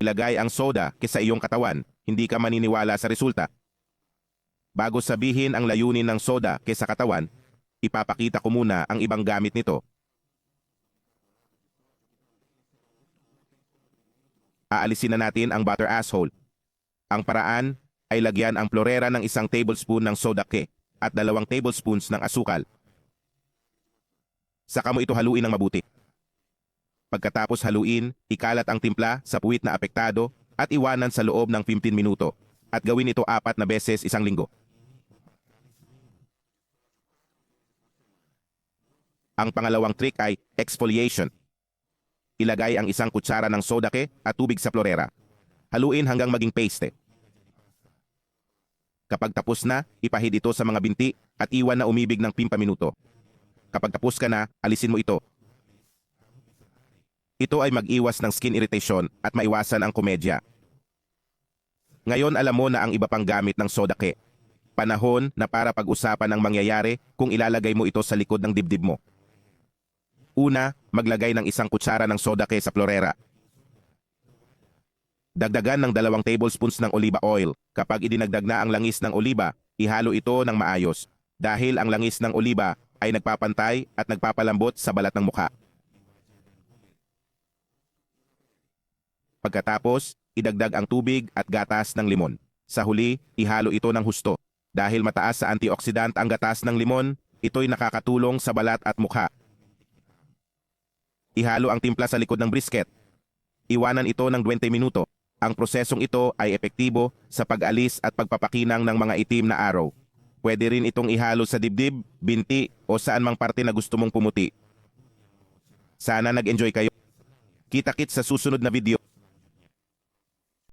ilagay ang soda sa iyong katawan, hindi ka maniniwala sa resulta. Bago sabihin ang layunin ng soda sa katawan, ipapakita ko muna ang ibang gamit nito. Aalisin na natin ang butter asshole. Ang paraan ay lagyan ang florera ng isang tablespoon ng soda ke at dalawang tablespoons ng asukal. Saka mo ito haluin ng mabuti. Pagkatapos haluin, ikalat ang timpla sa puwit na apektado at iwanan sa loob ng 15 minuto at gawin ito apat na beses isang linggo. Ang pangalawang trick ay exfoliation. Ilagay ang isang kutsara ng sodake at tubig sa florera. Haluin hanggang maging paste. Kapag tapos na, ipahid ito sa mga binti at iwan na umibig ng 5 minuto. Kapag tapos ka na, alisin mo ito. Ito ay mag-iwas ng skin irritation at maiwasan ang komedya. Ngayon alam mo na ang iba pang gamit ng sodake. Panahon na para pag-usapan ang mangyayari kung ilalagay mo ito sa likod ng dibdib mo. Una, maglagay ng isang kutsara ng sodake sa florera. Dagdagan ng dalawang tablespoons ng oliva oil. Kapag idinagdag na ang langis ng oliba, ihalo ito ng maayos dahil ang langis ng oliba ay nagpapantay at nagpapalambot sa balat ng mukha. Pagkatapos, idagdag ang tubig at gatas ng limon. Sa huli, ihalo ito ng husto. Dahil mataas sa antioxidant ang gatas ng limon, ito'y nakakatulong sa balat at mukha. Ihalo ang timpla sa likod ng brisket. Iwanan ito ng 20 minuto. Ang prosesong ito ay epektibo sa pag-alis at pagpapakinang ng mga itim na araw. Pwede rin itong ihalo sa dibdib, binti o saan mang parte na gusto mong pumuti. Sana nag-enjoy kayo. Kita-kits sa susunod na video.